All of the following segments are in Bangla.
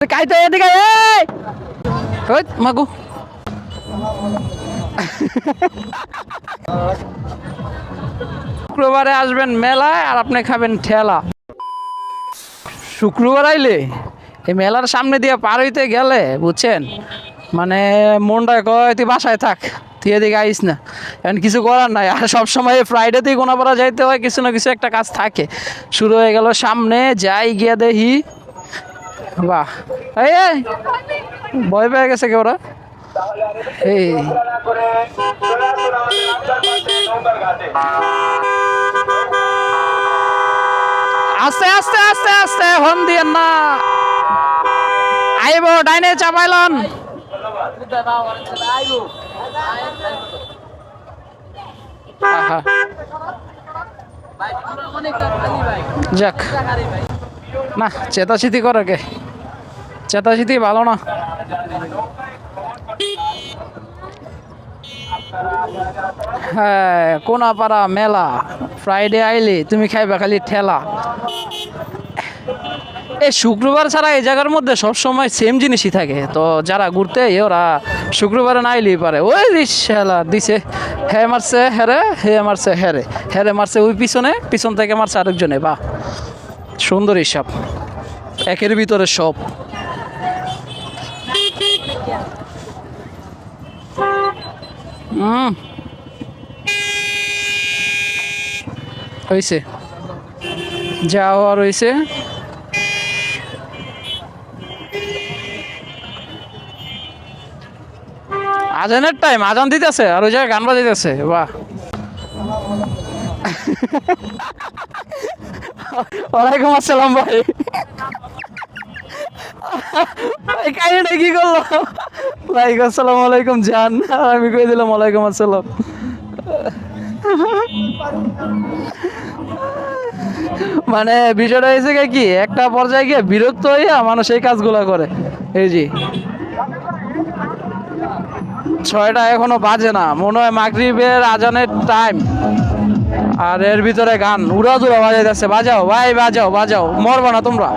কাইতে এদিকে এই ওই মাগু শুক্রবারে আসবেন মেলায় আর আপনি খাবেন ঠেলা শুক্রবার আইলে এই মেলার সামনে দিয়ে পার হইতে গেলে বুঝছেন মানে মনটা কয় তুই বাসায় থাক তুই এদিকে আইস না এখন কিছু করার নাই আর সব সবসময় ফ্রাইডেতেই গোনাপাড়া যাইতে হয় কিছু না কিছু একটা কাজ থাকে শুরু হয়ে গেল সামনে যাই গিয়া দেখি বাহ। এই ভয় পেয়ে গেছে কে ওরা? এই। আস্তে আস্তে আস্তে আস্তে হন দিয়েন না। আইব, ডাইনে চাপাইলন। যাক। না, চেতাচিতি করে কে? চেতাচিতি ভালো না হ্যাঁ কোনাপাড়া মেলা ফ্রাইডে আইলে তুমি খাইবা খালি ঠেলা। এই শুক্রবার ছাড়া এই জায়গার মধ্যে সবসময় সেম জিনিসই থাকে। তো যারা ঘুরতে ওরা শুক্রবারে না আইলেই পারে। ওই রিসালা দিছে, হে মারছে হেরে হে মারছে হেরে হেরে মারছে, ওই পিছনে, পিছন থেকে মারছে আরেকজনে, বাহ। সুন্দর হিসাব একের ভিতরে সব। হয়েছে যা হওয়ার হয়েছে আজানের টাইম আজান দিতেছে, আর ওই জায়গায় গান বাজাইতেছে, বাহ। ওয়ালাইকুম আসসালাম ভাই। কাহিনীটা কি করল? ভাই আসসালামু আলাইকুম জান। আমি কই দিলাম, ওয়ালাইকুম আসসালাম। মানে বিষয়টা হয়েছে কি, একটা পর্যায়ে গিয়ে বিরক্ত হইয়া মানুষ এই কাজগুলা করে। এই জি ছয়টা এখনও বাজে না, মনে হয় মাগরিবের আজানের টাইম আর এর ভিতরে গান উড়া দুরা বাজাইতেছে, বাজাও, ভাই বাজাও বাজাও, মরবো না তোমরা।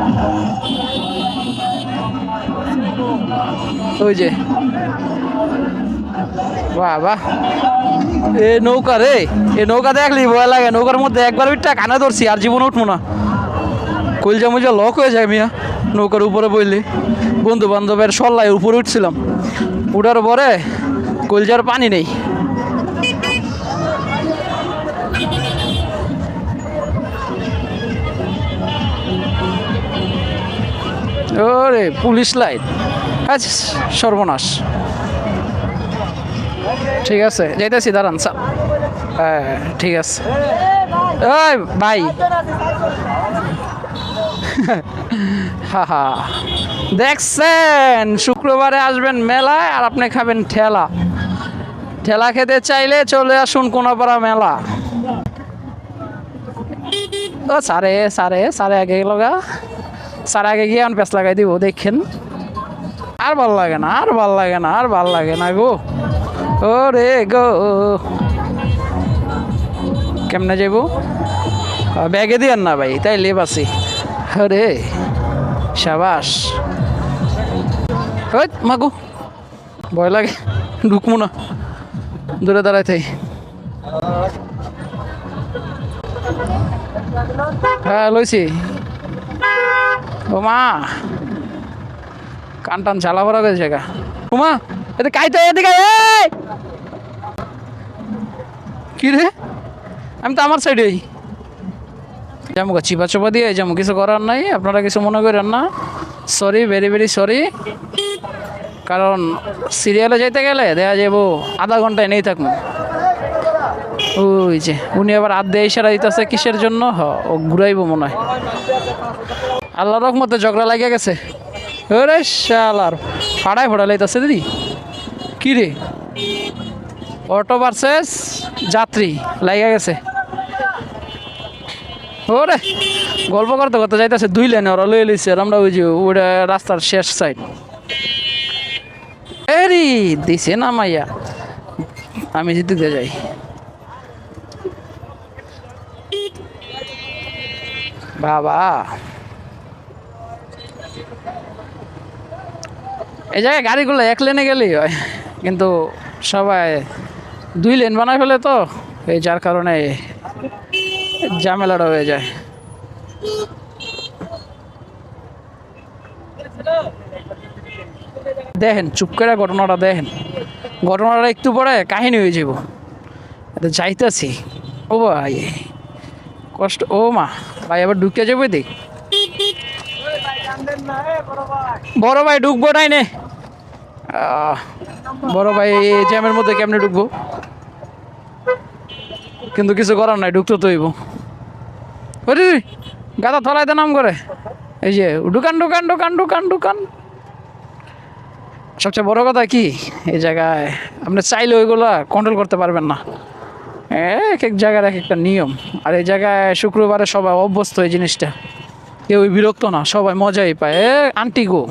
ওই যে। বাহ বাহ এ নৌকা রে, এ নৌকা দেখলি? ভয় লাগে, নৌকার মধ্যে একবার বিটা কানে ধরছি, আর জীবন উঠবো না। কলজা মুজা লক হয়ে যায় মিয়া, নৌকার উপরে বইলে। বন্ধু বান্ধবের সল্লায় উপরে উঠছিলাম। উঠার পরে কলজার পানি নেই। ওরে, পুলিশ লাইট আচ্ছা সর্বনাশ। ঠিক আছে, যাইতেছি, দাঁড়ান সা হ্যাঁ ঠিক আছে। ওই ভাই। হা হা। দেখছেন, শুক্রবারে আসবেন মেলায় আর আপনি খাবেন ঠেলা। ঠেলা খেতে চাইলে চলে আসুন কোনাপাড়া মেলা। ও, সারে সারে সারে আগে লগা সারে আগে গিয়ে আমি পেঁচ লাগাই দিব, দেখেন। আর ভালো লাগে না, আর ভালো লাগে না, আর ভালো লাগে না গো। ও রে গো। কেমনে যাব ব্যাগে দিয়েন না ভাই, তাই লেব আছি। রে সাবাস। ওই মাগু। ভয় লাগে, ঢুকবো না। দূরে দাঁড়াই থাই। হ্যাঁ লইছি। ও মা কান টান ঝালা ভরা গেছে জায়গা ও মা এতে কাইতে এদিকে কি রে? আমি তো আমার সাইডেই যেমন চিপা চাপা দিয়ে যেমন কিছু করার নাই, আপনারা কিছু মনে করেন না। সরি ভেরি ভেরি সরি কারণ সিরিয়ালে যাইতে গেলে দেখা যাব আধা ঘন্টায় নেই থাকব। ওই যে, উনি আবার আধ ইশারা দিতেছে কিসের জন্য? হ, ও ঘুরাইবো মনে হয়। আল্লাহ রহমতে ঝগড়া লাগিয়ে গেছে। ওরে শালার ফাড়াই ফোড়া লাইতেছে দিদি। কি রে? অটো ভার্সেস যাত্রী লাগিয়ে গেছে। ওরে, গল্প করতে করতে যাইতেছে, দুই লাইনে ওরা লয়ে লইছে আমরা যে ওটা রাস্তার শেষ সাইড এরি, দিছে না মাইয়া। আমি যেতে যাই। বাবা। এই জায়গায় গাড়িগুলো এক লেনে গেলেই হয়। কিন্তু সবাই দুই লেন বানায় ফেলে তো, এই যার কারণে ঝামেলাটা হয়ে যায়। দেখেন, চুপ করে ঘটনাটা দেখেন। ঘটনাটা একটু পরে কাহিনী হয়ে যাব এটা যাইতাছি। ও ভাই, কষ্ট, ও মা, ভাই আবার ঢুকে যাবে দেখ বড় ভাই, ঢুকবো নাই নে বড় ভাই জ্যামের মধ্যে কেমনে ঢুকবো? কিন্তু কিছু করার নাই, ঢুকতে তো হইব। ওরে, গাদা থলাইতে নাম করে। এই যে, ঢুকান ঢুকান ঢুকান ঢুকান ঢুকান। সবচেয়ে বড় কথা কি, এই জায়গায় আপনি চাইলে ওইগুলো কন্ট্রোল করতে পারবেন না। এক এক জায়গার এক একটা নিয়ম। আর এই জায়গায় শুক্রবারে সবাই অভ্যস্ত এই জিনিসটা। কেউ বিরক্ত না, সবাই মজাই পায়। এ আন্টি গো।